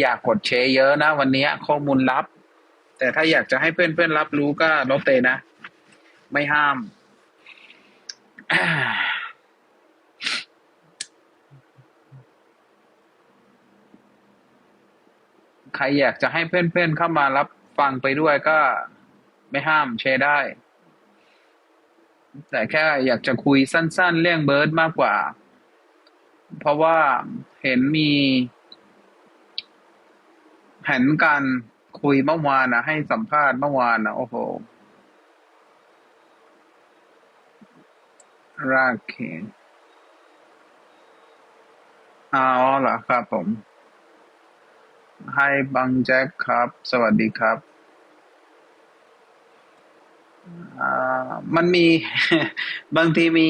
อยากกดแชร์เยอะนะวันนี้ข้อมูลลับ แต่ถ้าอยากจะให้เพื่อนๆรับรู้ก็ลบเตนะ ไม่ห้าม ใครอยากจะให้เพื่อนๆเข้ามารับฟังไปด้วยก็ไม่ห้ามแชร์ได้ แต่แค่อยากจะคุยสั้นๆ เรื่องเบิร์ดมากกว่า เพราะว่าเห็นมี เห็นการคุยเมื่อวานนะให้สัมภาษณ์เมื่อวานนะโอ้โห รากเคนอ๋อเหรอครับผม ให้บังแจ็คครับ สวัสดีครับมันมีบางทีมี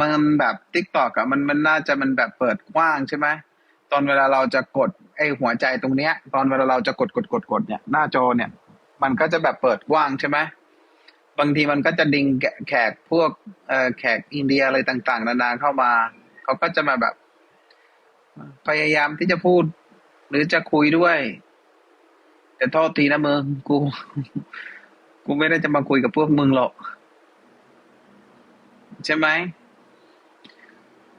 มันแบบทิกตอกอะมันมันน่าจะมันแบบเปิดกว้างใช่ไหม อนเวลาเราจะกดไอ้หัวใจตรงเนี้ย ตอนเวลาเราจะกดกดกดกดเนี่ยหน้าจอเนี่ย มันก็จะแบบเปิดกว้างใช่ไหมบางทีมันก็จะดึงแกแขกพวกเอแขกอินเดียอะไรต่าง ๆ นานาเข้ามา เขาก็จะมาแบบ พยายามที่จะพูด หรือจะคุยด้วยแต่โทษทีนะมึงกู กูไม่ได้จะมาคุยกับพวกมึงหรอก ใช่ไหม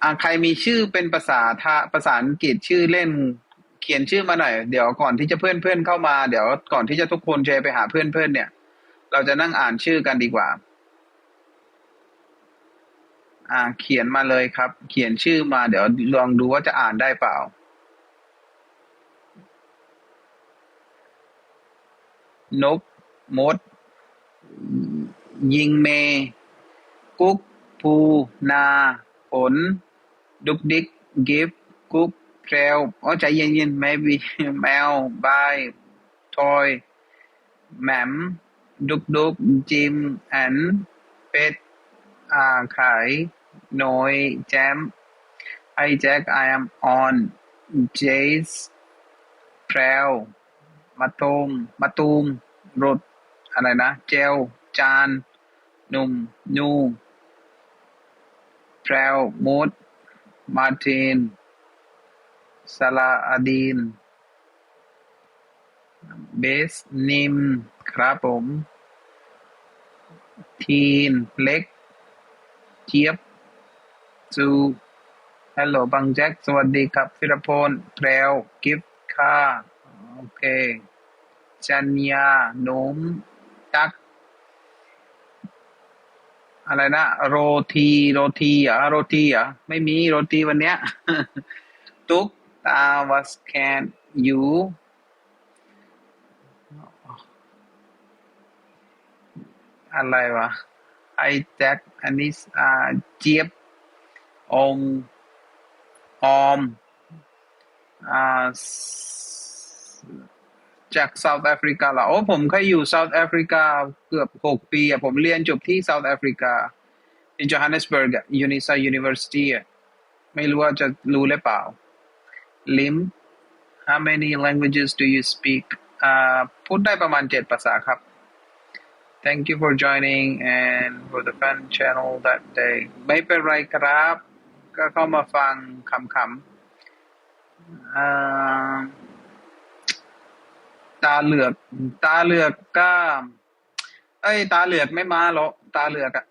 อ่าใครมีชื่อเป็นภาษาทาภาษาอังกฤษชื่อเล่น เขียนชื่อมาหน่อย เดี๋ยวก่อนที่จะเพื่อนเพื่อนเข้ามา เดี๋ยวก่อนที่จะทุกคนแชร์ไปหาเพื่อนเพื่อนเนี่ย เราจะนั่งอ่านชื่อกันดีกว่า อ่า เขียนมาเลยครับ เขียนชื่อมา เดี๋ยวลองดูว่าจะอ่านได้เปล่านกมด ยิงเม กุ๊ก ภู นา ผล ดุกดิก กิฟ กุ๊กแพรวอ๋อใจเย็นๆ maybe แมว บาย ทอย แหมม ดุกดุก จิม อัน เป็ด อ่า ขาย หน่อย แจม ไอแจ็ค I am on เจสแพรวมาตูมมาตูมรถ อะไรนะ เจล จาน หนุ่ม นู แพรวมูด มาร์ติน ซาลาอาดีน เบสนิม ครับผม ทีน เล็กเจี๊ยบจูฮัลโหลบังแจ็ค สวัสดีครับฟิรพลแพรวกิฟต์ค่า โอเค จัญญาหนุ่มตัก อะไรนะโรทีโรทีเหรอโรทีเหรอไม่มีโรตีวันเนี้ยตุกตาวัสแคนยูอะไรวะไอแจ็คอันนี้อ่าเจี๊ยบอมออมอ่า จากเซาท์แอฟริกาเหรอโอ้ผมเคยอยู่เซาท์แอฟริกาเกือบหกปีอะผมเรียนจบที่เซาท์แอฟริกา in Johannesburg อะ Unisa University อะไม่รู้ว่าจะรู้หรือเปล่าลิม how many languages do you speak อ่าพูดได้ประมาณเจ็ดภาษาครับ thank you for joining and for the fan channel that day ไม่เป็นไรครับ ก็เข้ามาฟังคำๆอ่า ตาเหลือก ตาเหลือกก็เอ้ย ตาเหลือกไม่มาหรอกตาเหลือกอะ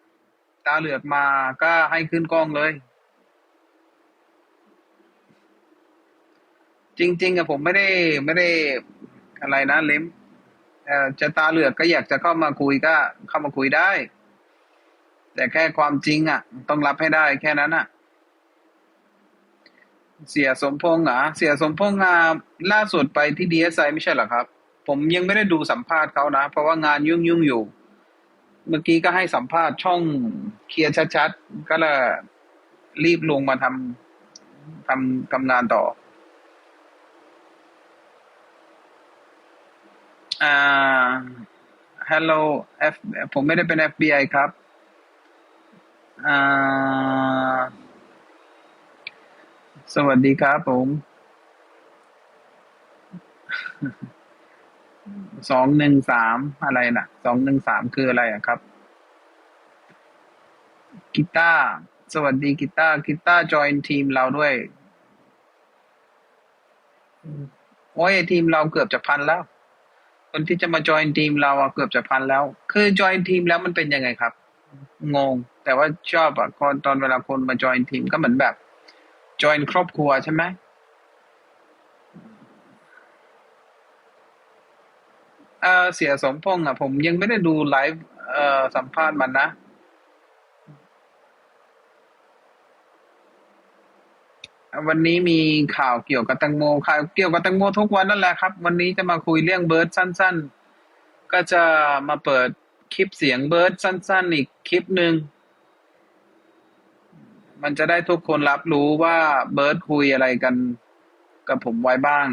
ตาเหลือกมาก็ให้ขึ้นกล้องเลย จริง ๆอะผมไม่ได้ไม่ได้อะไรนะเล็มเอ่อจะตาเหลือกก็อยากจะเข้ามาคุยก็เข้ามาคุยได้ แต่แค่ความจริงอะต้องรับให้ได้แค่นั้นอะเสียสมพงษ์เหรอเสียสมพงษ์อะล่าสุดไปที่ดีเอสไอไม่ใช่เหรอครับ ผมยังไม่ได้ดูสัมภาษณ์เขานะ เพราะว่างานยุ่งยุ่งอยู่ เมื่อกี้ก็ให้สัมภาษณ์ช่องเคลียร์ชัดๆ ก็เลยรีบลงมาทำทำทำงานต่อ อ่า hello F ผมไม่ได้เป็น FBI ครับ อ่า สวัสดีครับผม สองหนึ่งสามอะไรนะสองหนึ่งสามคืออะไรอะครับกีตาร์สวัสดีกีตาร์กีตาร์จอยทีมเราด้วย โอ้ยทีมเราเกือบจะพันแล้ว คนที่จะมาจอยทีมเราอะเกือบจะพันแล้ว คือจอยทีมแล้วมันเป็นยังไงครับ งง แต่ว่าชอบอะคนตอนเวลาคนมาจอยทีมก็เหมือนแบบจอยครอบครัวใช่ไหม เออเสียสมพงษ์อะผมยังไม่ได้ดูไลฟ์เออสัมภาษณ์มันนะวันนี้มีข่าวเกี่ยวกับตังโมข่าวเกี่ยวกับตังโมทุกวันนั่นแหละครับ วันนี้จะมาคุยเรื่องเบิร์ดสั้น ๆ ก็จะมาเปิดคลิปเสียงเบิร์ดสั้น ๆ อีกคลิปหนึ่งมันจะได้ทุกคนรับรู้ว่าเบิร์ดคุยอะไรกันกับผมไว้บ้าง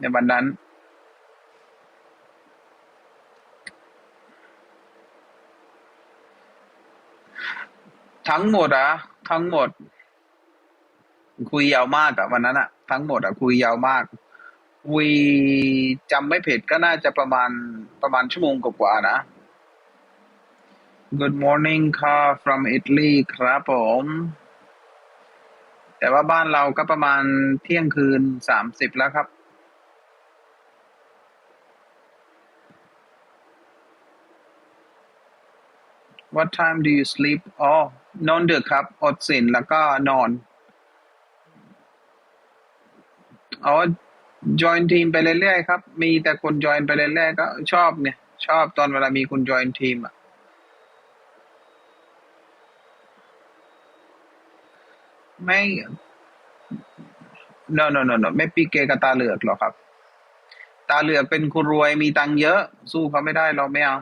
ในวันนั้น ทั้งหมดอะทั้งหมด คุยยาวมากอะวันนั้นอะทั้งหมดอะคุยยาวมากคุยจำไม่ผิดก็น่าจะประมาณประมาณชั่วโมงกว่าๆนะ Good morning ค่ะ from Italy ครับผม แต่ว่าบ้านเราก็ประมาณเที่ยงคืนสามสิบแล้วครับ What time do you sleep อ๋อนอนดึกครับ อดสินแล้วก็นอนอ๋อ join ทีมไปเรื่อยๆครับ มีแต่คน join ไปเรื่อยๆก็ชอบเนี่ย ชอบตอนเวลามีคน join ทีมอะไม่ no no no no ไม่ปีเกกับตาเหลือกหรอกครับ ตาเหลือกเป็นคนรวยมีตังเยอะ สู้เขาไม่ได้เราไม่เอา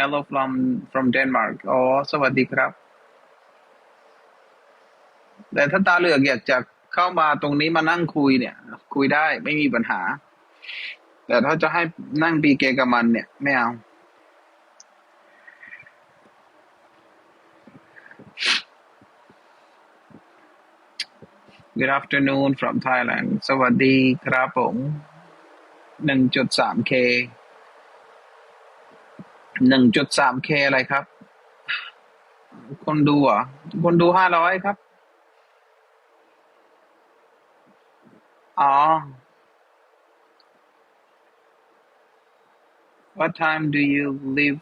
hello from from Denmark อ๋อ สวัสดีครับ แต่ถ้าตาเหลือกอยากจะเข้ามาตรงนี้มานั่งคุยเนี่ย คุยได้ไม่มีปัญหา แต่ถ้าจะให้นั่งปีเกกับมันเนี่ย ไม่เอา Good afternoon from Thailand สวัสดีครับผม 1.3k หนึ่งจุดสามเคอะไรครับ คนดูอะคนดูห้าร้อยครับ อ๋อ What time do you live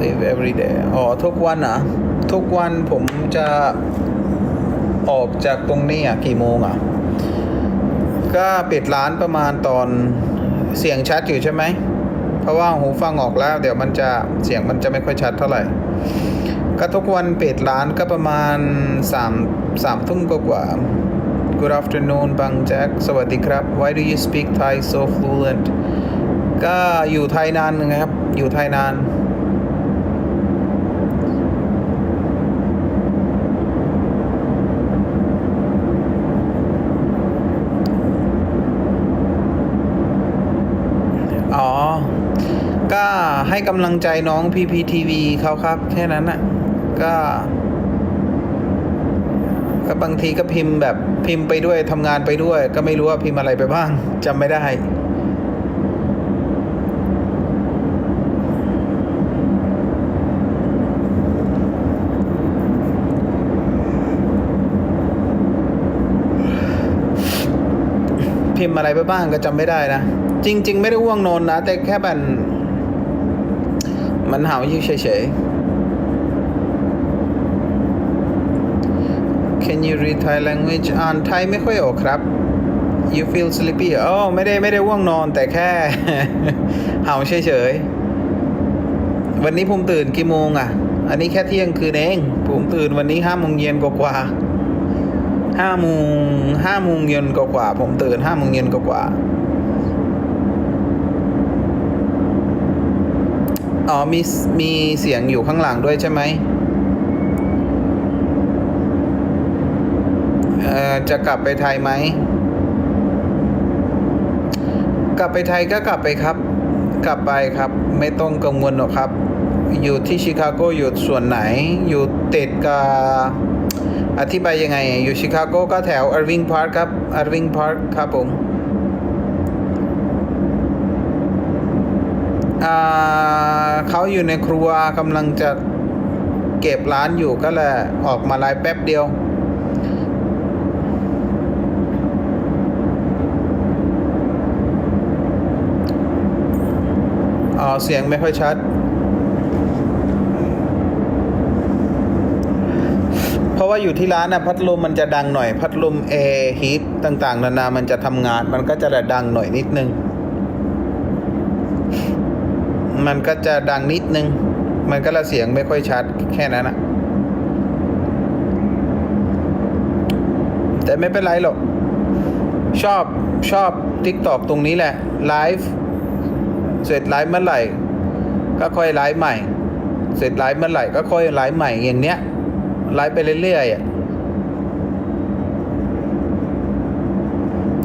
live every day อ๋อ ทุกวันอะ ทุกวันผมจะออกจากตรงนี้อะ กี่โมงอะ ก็ปิดร้านประมาณตอนเสียงชัดอยู่ใช่ไหม เพราะว่าหูฟังออกแล้ว เดี๋ยวมันจะเสียงมันจะไม่ค่อยชัดเท่าไหร่ ก็ทุกวันปิดร้านก็ประมาณสามสามทุ่มกว่า Good afternoon บังแจ็คสวัสดีครับ Why do you speak Thai so fluent ก็อยู่ไทยนานนะครับ อยู่ไทยนาน อ๋อ ก็ ให้กำลังใจน้อง PPTV เขาครับแค่นั้นน่ะ ก็ก็บางทีก็พิมพ์แบบพิมพ์ไปด้วยทำงานไปด้วย ก็ไม่รู้ว่าพิมพ์อะไรไปบ้างจำไม่ได้พิมพ์อะไรไปบ้างก็จำไม่ได้นะ จริง ๆ ไม่ได้ว่วงนอนนะ แต่แค่มัน มันเหาอยู่เฉยๆ Can you read Thai language อ่านไทยไม่ค่อยออกครับ You feel sleepy อ๋อไม่ได้ไม่ได้ว่วงนอนแต่แค่ เห่าเฉยๆ วันนี้ผมตื่นกี่โมงอะ อันนี้แค่เที่ยงคืนเอง ผมตื่นวันนี้ห้าโมงเย็นกว่าห้าโมงห้าโมงเย็นกว่าผมตื่นห้าโมงเย็นกว่า อ๋อมีมีเสียงอยู่ข้างหลังด้วยใช่ไหมเอ่อจะกลับไปไทยไหม กลับไปไทยก็กลับไปครับ กลับไปครับ ไม่ต้องกังวลหรอกครับ อยู่ที่ชิคาโกอยู่ส่วนไหน อยู่ติดกับอธิบายยังไง อยู่ชิคาโกก็แถว Irving Park คครับ Irving Park ครับผม เขาอยู่ในครัวกำลังจะเก็บร้านอยู่ก็แหละออกมาลายแป๊บเดียวอ๋เสียงไม่ค่อยชัด เพราะว่าอยู่ที่ร้านนะพัดลมมันจะดังหน่อย พัดลมแอร์ฮีทต่าง ๆ นานามันจะทำงาน มันก็จะดังหน่อยนิดนึง มันก็จะดังนิดนึง มันก็ละเสียงไม่ค่อยชัดแค่นั้นนะแต่ไม่เป็นไรหรอก ชอบชอบ t ิ k t o k ตรงนี้แหละ ไลฟ์เสร็จไลฟ์เมื่อไหร่ ก็ค่อยไลฟ์ใหม่ เสร็จไลฟ์เมื่อไหร่ก็ค่อยไลฟ์ใหม่อย่างเนี้ยไลฟ์ไปเรื่อยๆอะ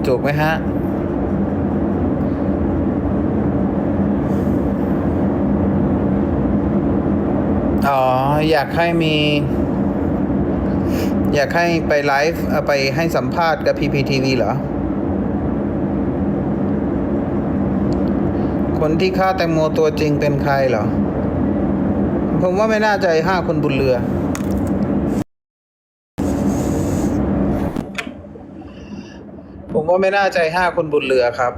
ถูกไหมฮะ อ๋อ อยากให้มี อยากให้ไปไลฟ์ไปให้สัมภาษณ์กับ PPTV เหรอ คนที่ฆ่าแตงโมตัวจริงเป็นใครเหรอ ผมว่าไม่น่าใจห้าคนบุญเรือผมว่าไม่น่าใจห้าคนบุญเรือครับ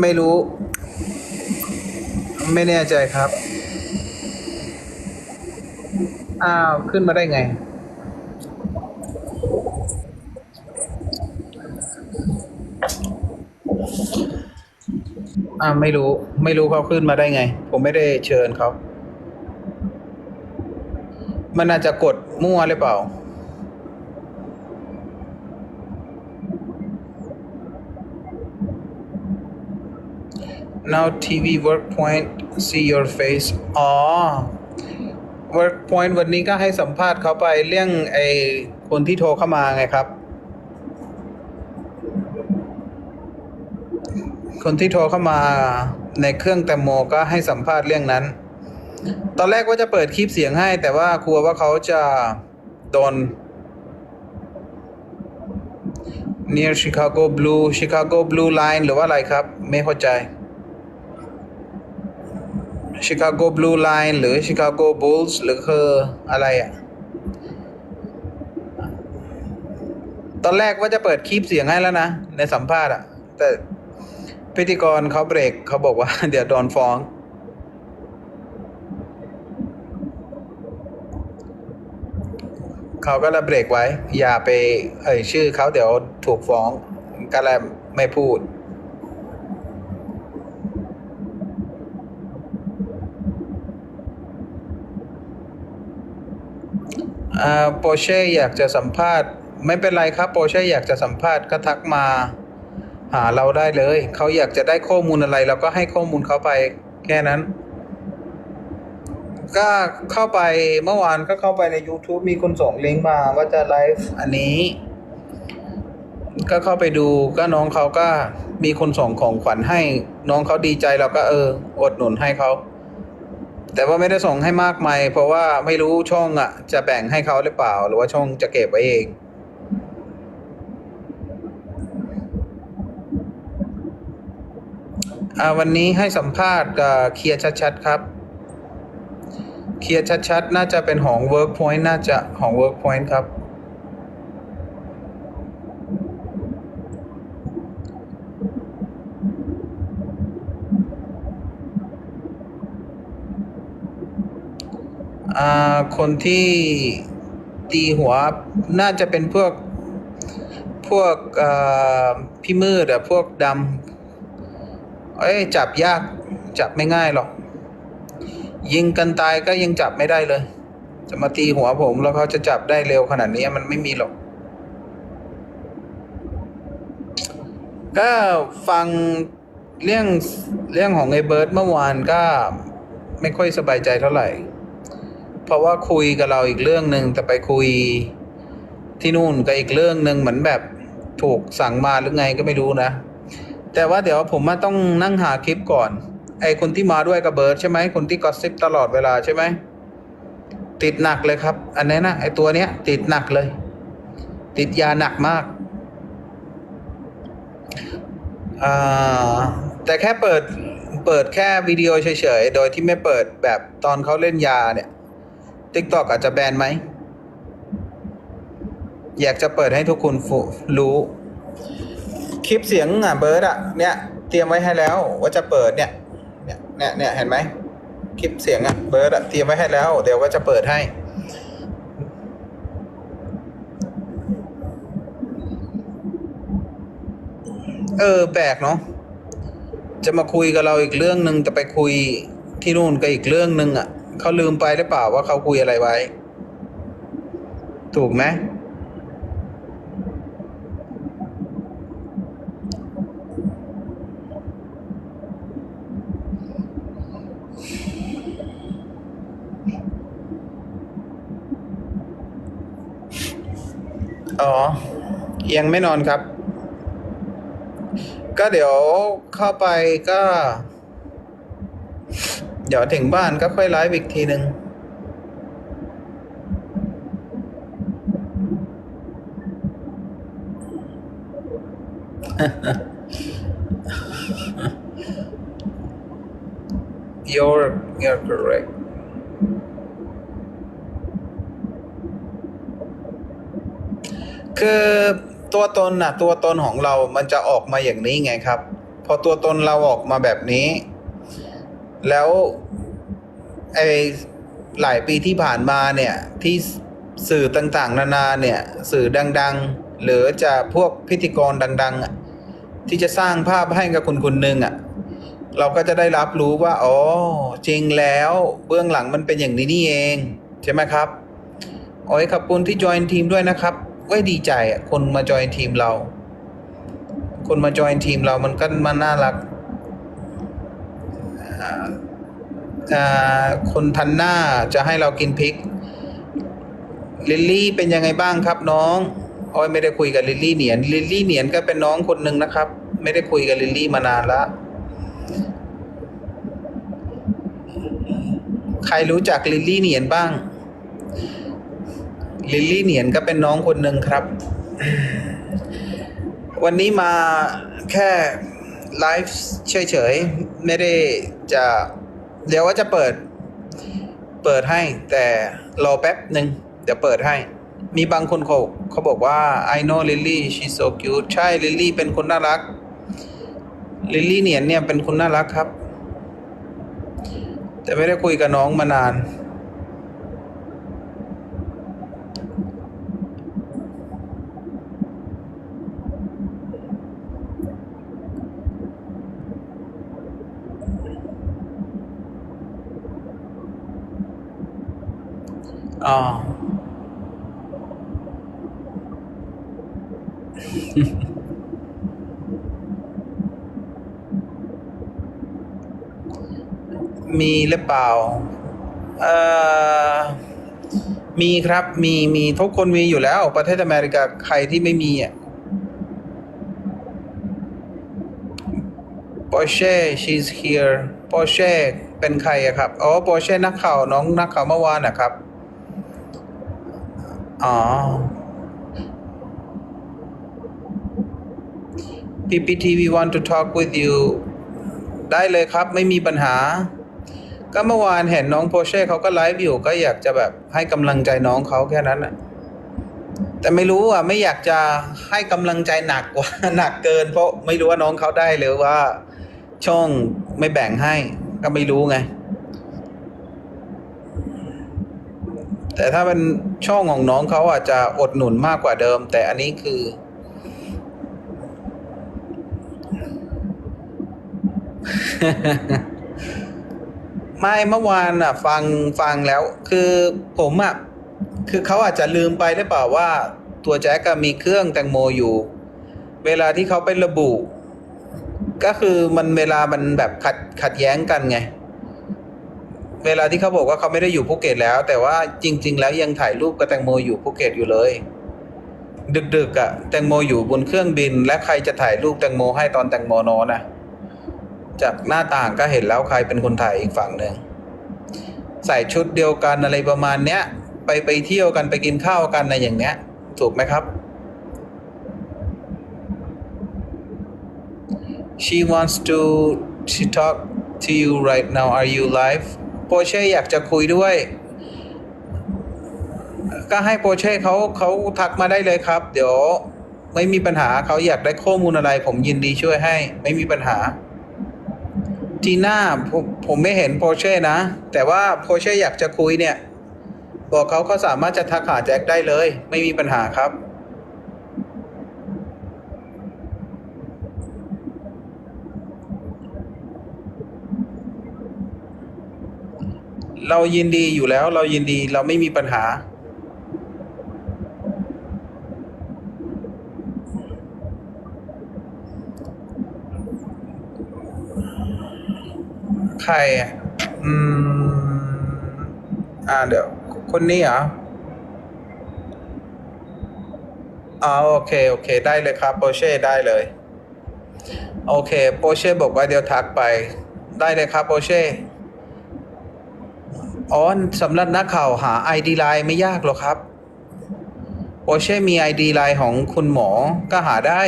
ไม่รู้ ไม่แน่ใจครับ อ้าวขึ้นมาได้ไง อ่าไม่รู้ ไม่รู้เขาขึ้นมาได้ไง ผมไม่ได้เชิญเขา มันอาจจะกดมั่วหรือเปล่า now TV work point see your face อ๋อ work point วันนี้ก็ให้สัมภาษณ์เขาไปเรื่องไอ้คนที่โทรเข้ามาไงครับ คนที่โทรเข้ามาในเครื่องแตงโมก็ให้สัมภาษณ์เรื่องนั้น ตอนแรกว่าจะเปิดคลิปเสียงให้ แต่ว่ากลัวว่าเขาจะโดน near Chicago Blue Chicago Blue Line หรือว่าอะไรครับ ไม่เข้าใจ Chicago Blue Line หรือ Chicago Bulls หรือคืออะไรอะ่ะตอนแรกว่าจะเปิดคลิปเสียงให้แล้วนะ ในสัมภาษณ์อะแต่พิธีกรเขาเบรกเขาบอกว่า เดี๋ยวโดนฟ้อง เขาก็เลยเบรกไว้ อย่าไป เอ่ยชื่อเขาเดี๋ยวถูกฟ้องก็เลยไม่พูด โปเช่อยากจะสัมภาษณ์ ไม่เป็นไรครับโปเช่อยากจะสัมภาษณ์ก็ทักมาหาเราได้เลย เขาอยากจะได้ข้อมูลอะไร เราก็ให้ข้อมูลเขาไปแค่นั้น ก็เข้าไปเมื่อวานก็เข้าไปใน YouTube มีคนส่งลิงก์มาว่าจะไลฟ์อันนี้ ก็เข้าไปดูก็น้องเขาก็มีคนส่งของขวัญให้ น้องเขาดีใจเราก็เอออดหนุนให้เขา แต่ว่าไม่ได้ส่งให้มากมายเพราะว่าไม่รู้ช่องอะ จะแบ่งให้เขาหรือเปล่า หรือว่าช่องจะเก็บไว้เองอวันนี้ให้สัมภาษณ์กับเคลียร์ชัดๆ ครับเคลียร์ชัดๆ น่าจะเป็นของ Workpoint น่าจะของ Workpoint ครับ คนที่ตีหัวน่าจะเป็นพวกพวกพี่มืดอะพวกดำเอ้ยจับยากจับไม่ง่ายหรอก ยิงกันตายก็ยังจับไม่ได้เลย จะมาตีหัวผมแล้วเขาจะจับได้เร็วขนาดนี้มันไม่มีหรอก ก็ฟังเรื่องเรื่องของไอ้เบิร์ดเมื่อวานก็ไม่ค่อยสบายใจเท่าไหร่ เพราะว่าคุยกับเราอีกเรื่องหนึ่งแต่ไปคุยที่นู่นก็อีกเรื่องหนึ่งเหมือนแบบถูกสั่งมาหรือไงก็ไม่รู้นะ แต่ว่าเดี๋ยวผมมาต้องนั่งหาคลิปก่อน ไอคนที่มาด้วยกับเบิร์ดใช่ไหมคนที่กอสซิปตลอดเวลาใช่ไหมติดหนักเลยครับ อันนี้นะไอตัวเนี้ย ติดหนักเลย ติดยาหนักมากแต่แค่เปิดเปิดแค่วิดีโอเฉยๆ โดยที่ไม่เปิดแบบตอนเขาเล่นยาเนี่ย TikTok อาจจะแบนไหม อยากจะเปิดให้ทุกคนรู้ คลิปเสียงอะเบิร์ดอะ เนี่ย เตรียมไว้ให้แล้ว ว่าจะเปิดเนี่ย เนี่ยเนี่ยเนี่ยเห็นไหมคลิปเสียงอะเบิร์ดอะเตรียมไว้ให้แล้ว เดี๋ยวว่าจะเปิดให้เออแปลกเนาะจะมาคุยกับเราอีกเรื่องหนึ่งแต่ไปคุยที่นู่นก็อีกเรื่องหนึ่งอะ เขาลืมไปหรือเปล่าว่าเขาคุยอะไรไว้ ถูกไหมอ๋อ ยังไม่นอนครับ ก็เดี๋ยวเข้าไปก็ เดี๋ยวถึงบ้านก็ค่อยไลฟ์อีกทีหนึ่ง you're you're correct คือตัวตนนะตัวตนของเรามันจะออกมาอย่างนี้ไงครับ พอตัวตนเราออกมาแบบนี้ แล้วไอหลายปีที่ผ่านมาเนี่ยที่สื่อต่างๆ นานาเนี่ยสื่อดัง ๆ หรือจะพวกพิธีกรดัง ๆ ที่จะสร้างภาพให้กับคนคนหนึ่งอะเราก็จะได้รับรู้ว่าอ๋อจริงแล้วเบื้องหลังมันเป็นอย่างนี้นี่เองใช่ไหมครับโอ้ยขอบคุณที่จอยทีมด้วยนะครับเว้ดีใจอะคนมาจอยทีมเรา คนมาจอยทีมเรามันก็มันน่ารักอ่าอ่า คนทันหน้าจะให้เรากินพริกลิลลี่เป็นยังไงบ้างครับน้องโอ้ยไม่ได้คุยกับลิลลี่เหนียนลิลลี่เหนียนก็เป็นน้องคนหนึ่งนะครับ ไม่ได้คุยกับลิลลี่มานานละใครรู้จักลิลลี่เหนียนบ้าง ลิลลี่เหนียนก็เป็นน้องคนหนึ่งครับ วันนี้มาแค่ไลฟ์เฉยๆ ไม่ได้จะ เดี๋ยวว่าจะเปิด เปิดให้ แต่รอแป๊บหนึ่งเดี๋ยวเปิดให้ มีบางคนเขาเขาบอกว่า I know Lily she's so cute ใช่ลิลลี่เป็นคนน่ารักลิลลี่เนียนเนี่ยเป็นคนน่ารักครับ แต่ไม่ได้คุยกับน้องมานาน อ๋อมีหรือเปล่า เอ่อ มีครับ มี มี ทุกคนมีอยู่แล้ว ประเทศอเมริกา ใครที่ไม่มีอะ Porsche she's here Porsche เป็นใครอะครับ อ๋อ Porsche นักข่าว น้องนักข่าวเมื่อวานนะครับ อ๋อ PPT we want to talk with you ได้เลยครับไม่มีปัญหา ก็เมื่อวานเห็นน้องโพเช่เขาก็ไลฟ์อยู่ก็อยากจะแบบให้กำลังใจน้องเขาแค่นั้นอะแต่ไม่รู้อะไม่อยากจะให้กำลังใจหนักกว่าหนักเกิน เพราะไม่รู้ว่าน้องเขาได้หรือว่า ช่องไม่แบ่งให้ก็ไม่รู้ไง แต่ถ้าเป็นช่องของน้องเขาอาจจะอดหนุนมากกว่าเดิม แต่อันนี้คือ ไม่เมื่อวานอะ ฟังฟังแล้ว คือผมอะคือเขาอาจจะลืมไปหรือเปล่าว่า ตัวแจ็คก็มีเครื่องแตงโมอยู่ เวลาที่เขาไประบุ ก็คือมันเวลามันแบบขัดขัดแย้งกันไง เวลาที่เขาบอกว่าเขาไม่ได้อยู่ภูเก็ตแล้ว แต่ว่าจริง ๆ แล้วยังถ่ายรูปกับแตงโมอยู่ภูเก็ตอยู่เลย ดึกๆอะ่ะแตงโมอยู่บนเครื่องบิน และใครจะถ่ายรูปแตงโมให้ตอนแตงโมนอนนะจากหน้าต่างก็เห็นแล้วใครเป็นคนถ่ายอีกฝั่งหนึ่งใส่ชุดเดียวกันอะไรประมาณเนี้ย ไปไปเที่ยวกันไปกินข้าวกันอะไรอย่างเนี้ย ถูกไหมครับ she wants to to talk to you right now are you live โปรเช่อยากจะคุยด้วย ก็ให้โปรเช่เขาเขาทักมาได้เลยครับ เดี๋ยวไม่มีปัญหาเขาอยากได้ข้อมูลอะไร ผมยินดีช่วยให้ ไม่มีปัญหาจีน่าผมผมไม่เห็นโพเช่นะ แต่ว่าโพเช่อยากจะคุยเนี่ย บอกเขาเขาสามารถจะทักหาแจ็คได้เลย ไม่มีปัญหาครับ เรายินดีอยู่แล้ว เรายินดีเราไม่มีปัญหา ใครอะอืม อ่าเดี๋ยว คนนี้เหรออ๋อโอเค โอเค ได้เลยครับโปเช่ได้เลย โอเคโปเช่บอกว่าเดี๋ยวทักไป ได้เลยครับโปเช่ อ๋อสำหรับนักข่าวหา ID ไลน์ไม่ยากหรอกครับโปเช่มี ID ไลน์ของคุณหมอก็หาได้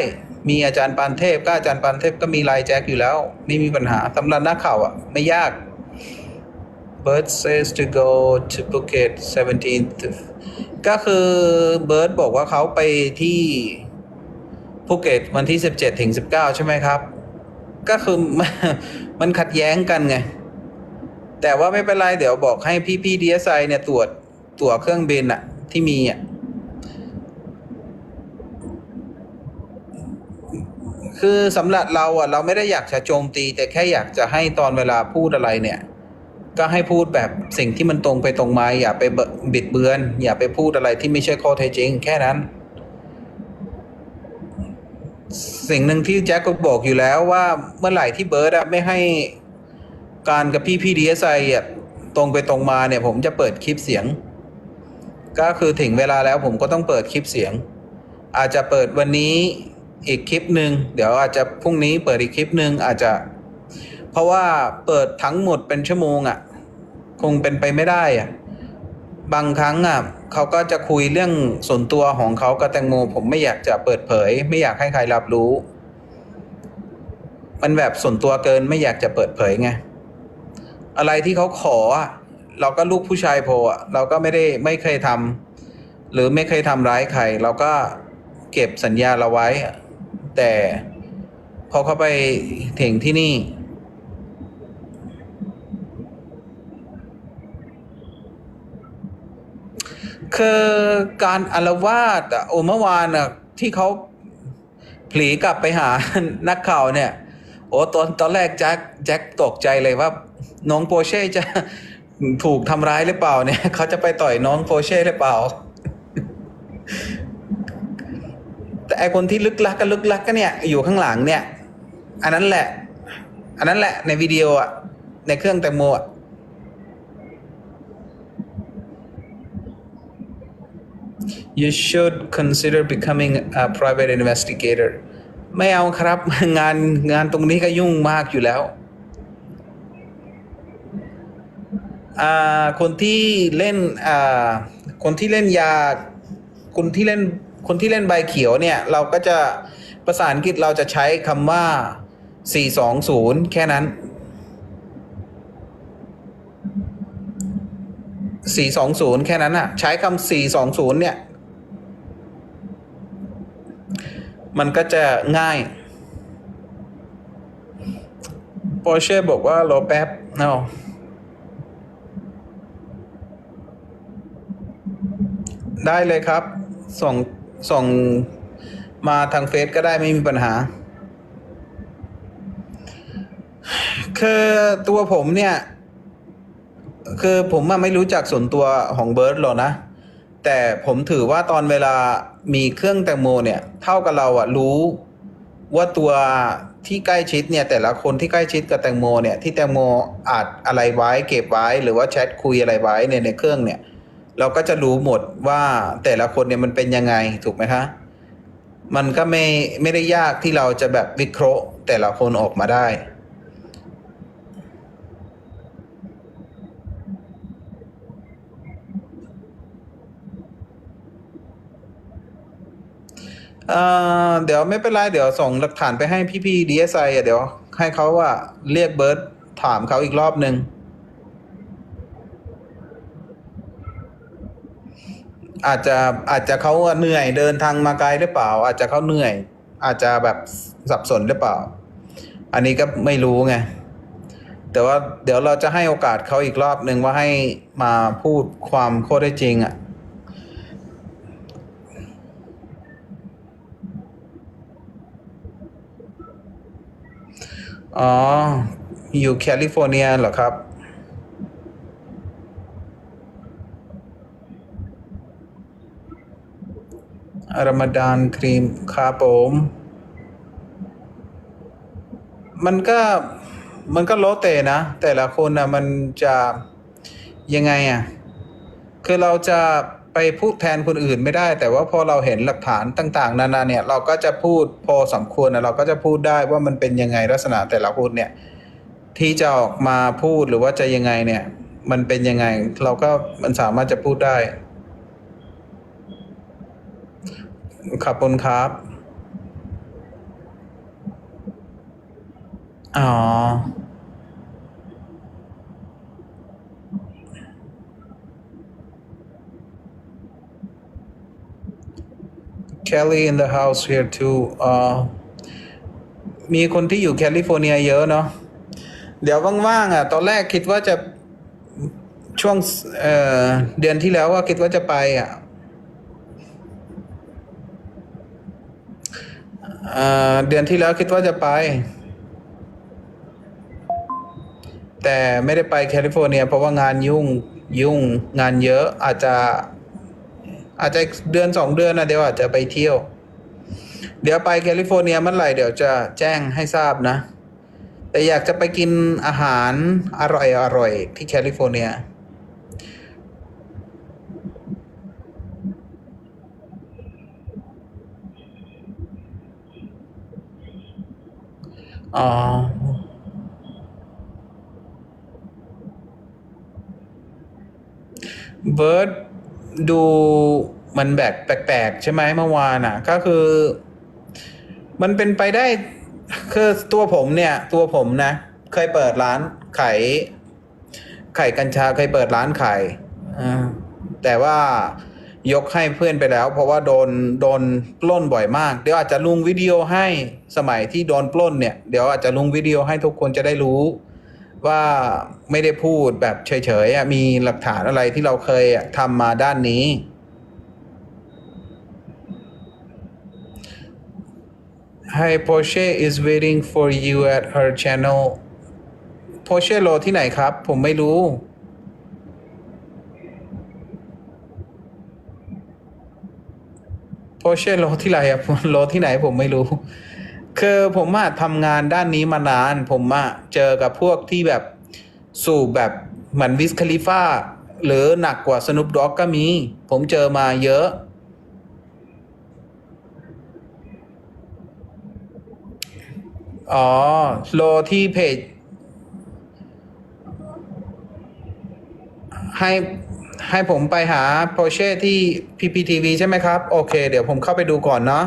มีอาจารย์ปานเทพก็อาจารย์ปานเทพก็มีไลน์แจ็คอยู่แล้ว ไม่มีปัญหาสำหรับนักข่าวอะ ไม่ยาก Bird says to go to Phuket 17th ก็คือเบิร์ดบอกว่าเขาไปที่ภูเก็ตวันที่ 17 ถึง 19 ใช่ไหมครับ ก็คือมันขัดแย้งกันไง แต่ว่าไม่เป็นไรเดี๋ยวบอกให้พี่พี่ดีเอสไอเนี่ยตรวจตั๋วเครื่องบินอะที่มีอะคือสำหรับเราอะเราไม่ได้อยากจะโจมตี แต่แค่อยากจะให้ตอนเวลาพูดอะไรเนี่ย ก็ให้พูดแบบสิ่งที่มันตรงไปตรงมาอย่าไปบิดเบือน อย่าไปพูดอะไรที่ไม่ใช่ข้อเท็จจริง แค่นั้น สิ่งหนึ่งที่แจ็คก็บอกอยู่แล้วว่าเมื่อไหร่ที่เบิร์ดอะไม่ให้ การกับพี่พี่ดีเอสไออะตรงไปตรงมาเนี่ยผมจะเปิดคลิปเสียง ก็คือถึงเวลาแล้วผมก็ต้องเปิดคลิปเสียง อาจจะเปิดวันนี้อีกคลิปหนึ่งเดี๋ยวอาจจะพรุ่งนี้เปิดอีกคลิปหนึ่งอาจจะ เพราะว่าเปิดทั้งหมดเป็นชั่วโมงอะ่ะ คงเป็นไปไม่ได้อะ่ะบางครั้งอะเขาก็จะคุยเรื่องส่วนตัวของเขากับแตงโม ผมไม่อยากจะเปิดเผย ไม่อยากให้ใครรับรู้ มันแบบส่วนตัวเกินไม่อยากจะเปิดเผยไง อะไรที่เขาขอเราก็ลูกผู้ชายโพอเราก็ไม่ได้ไม่เคยทำหรือไม่เคยทำร้ายใครเราก็เก็บสัญญาเราไว้ แต่พอเขาไปถึงที่นี่ คือการอารวาสโอเมื่อวานที่เขาผลีกลับไปหานักข่าวเนี่ย โอ้ตอนตอนแรกแจ็คแจ็คตกใจเลยว่า น้องโปเช่จะถูกทำร้ายหรือเปล่าเนี่ยเขาจะไปต่อยน้องโปเช่หรือเปล่า แต่ไอคนที่ลึกลักก็ลึกลักก็เนี่ย อยู่ข้างหลังเนี่ย อันนั้นแหละ อันนั้นแหละในวิดีโออะในเครื่องแตงโมอะ you should consider becoming a private investigator ไม่เอาครับ งานงานตรงนี้ก็ยุ่งมากอยู่แล้วอ่า คนที่เล่นคนที่เล่นยา คนที่เล่นคนที่เล่นใบเขียวเนี่ย เราก็จะภาษาอังกฤษเราจะใช้คำว่า 420 แค่นั้น 420 แค่นั้นอะใช้คำ420 เนี่ย มันก็จะง่ายปอร์เช่บอกว่ารอแป๊บเนาะ ได้เลยครับ ส่งส่งมาทางเฟซก็ได้ไม่มีปัญหา คือตัวผมเนี่ย คือผมอะไม่รู้จักส่วนตัวของเบิร์ดหรอกนะ แต่ผมถือว่าตอนเวลามีเครื่องแตงโมเนี่ย เท่ากับเราอะรู้ว่าตัวที่ใกล้ชิดเนี่ยแต่ละคนที่ใกล้ชิดกับแตงโมเนี่ยที่แตงโมอาจอะไรไว้เก็บไว้หรือว่าแชทคุยอะไรไว้ในในเครื่องเนี่ย เราก็จะรู้หมดว่าแต่ละคนเนี่ยมันเป็นยังไงถูกไหมคะมันก็ไม่ไม่ได้ยากที่เราจะแบบวิเคราะห์แต่ละคนออกมาได้เดี๋ยวไม่เป็นไร เดี๋ยวส่งหลักฐานไปให้พี่ๆดีเอสไอเดี๋ยวให้เขาว่าเรียกเบิร์ตถามเขาอีกรอบหนึ่ง อาจจะอาจจะเขาเหนื่อยเดินทางมาไกลหรือเปล่า อาจจะเขาเหนื่อย อาจจะแบบสับสนหรือเปล่า อันนี้ก็ไม่รู้ไงแต่ว่าเดี๋ยวเราจะให้โอกาสเขาอีกรอบหนึ่งว่าให้มาพูดความข้อได้จริงอะอ๋อ อยู่แคลิฟอร์เนียเหรอครับ รมฎานครีมครับผม มันก็มันก็โลเตนะ แต่ละคนนะมันจะยังไงอะ คือเราจะไปพูดแทนคนอื่นไม่ได้ แต่ว่าพอเราเห็นหลักฐานต่างๆนานาเนี่ย เราก็จะพูดพอสมควรนะเราก็จะพูดได้ว่ามันเป็นยังไงลักษณะแต่ละคนเนี่ย ที่จะออกมาพูดหรือว่าจะยังไงเนี่ย มันเป็นยังไง เราก็มันสามารถจะพูดได้ ขอบคุณครับ อ๋อ Kelly in the house here too อ่ามีคนที่อยู่แคลิฟอร์เนียเยอะเนาะ เดี๋ยวว่างๆอะ ตอนแรกคิดว่าจะช่วงเอ่อเดือนที่แล้วว่าคิดว่าจะไปอะ เดือนที่แล้วคิดว่าจะไป แต่ไม่ได้ไปแคลิฟอร์เนีย เพราะว่างานยุ่งยุ่งงานเยอะอาจจะ อาจจะเดือนสองเดือนนะเดี๋ยวอาจจะไปเที่ยว เดี๋ยวไปแคลิฟอร์เนียเมื่อไหร่เดี๋ยวจะแจ้งให้ทราบนะ แต่อยากจะไปกินอาหารอร่อยอร่อยที่แคลิฟอร์เนีย อ๋อเบิร์ดดูมันแบบแปลกๆ ใช่ไหมเมื่อวานอะ ก็คือ มันเป็นไปได้ คือตัวผมเนี่ย ตัวผมนะ เคยเปิดร้านขายไข่กัญชาเคยเปิดร้านขายอ่แต่ว่า ยกให้เพื่อนไปแล้ว เพราะว่าโดนโดนปล้นบ่อยมาก เดี๋ยวอาจจะลุงวิดีโอให้สมัยที่โดนปล้นเนี่ย เดี๋ยวอาจจะลุงวิดีโอให้ทุกคนจะได้รู้ว่าไม่ได้พูดแบบเฉยๆมีหลักฐานอะไรที่เราเคยทำมาด้านนี้ Hi Porsche is waiting for you at her channel Porsche โลที่ไหนครับ ผมไม่รู้ Porsche โลที่ไหนอะโลที่ไหนผมไม่รู้ คือผมอะทำงานด้านนี้มานาน ผมอะเจอกับพวกที่แบบสูบแบบเหมือนวิสคาลิฟ่าหรือหนักกว่าสนุปด็อกก็มี ผมเจอมาเยอะ อ๋อ โลที่เพจให้ ให้ผมไปหาโปรเช่ที่ PPTV ใช่ไหมครับ โอเค เดี๋ยวผมเข้าไปดูก่อนเนาะ